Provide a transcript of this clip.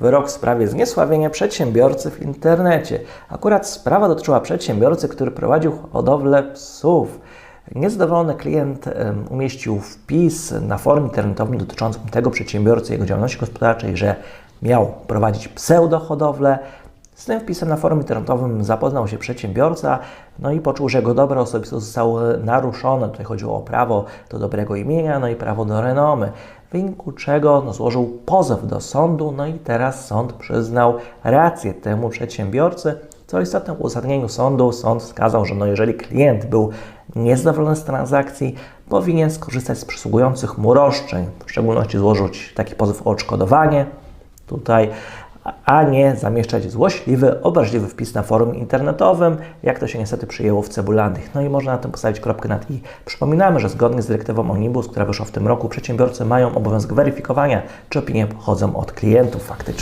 Wyrok w sprawie zniesławienia przedsiębiorcy w internecie. Akurat sprawa dotyczyła przedsiębiorcy, który prowadził hodowlę psów. Niezadowolony klient umieścił wpis na forum internetowym dotyczącym tego przedsiębiorcy, jego działalności gospodarczej, że miał prowadzić pseudohodowlę. Z tym wpisem na forum internetowym zapoznał się przedsiębiorca, no i poczuł, że jego dobro osobiste zostało naruszone. Tutaj chodziło o prawo do dobrego imienia, no i prawo do renomy. W wyniku czego no, złożył pozew do sądu, no i teraz sąd przyznał rację temu przedsiębiorcy. Co istotne, w uzasadnieniu sądu sąd wskazał, że no, jeżeli klient był niezadowolony z transakcji, powinien skorzystać z przysługujących mu roszczeń, w szczególności złożyć taki pozew o odszkodowanie. Tutaj a nie zamieszczać złośliwy, obraźliwy wpis na forum internetowym, jak to się niestety przyjęło w Cebulandiach. No i można na tym postawić kropkę nad i. Przypominamy, że zgodnie z dyrektywą Omnibus, która wyszła w tym roku, przedsiębiorcy mają obowiązek weryfikowania, czy opinie pochodzą od klientów faktycznie.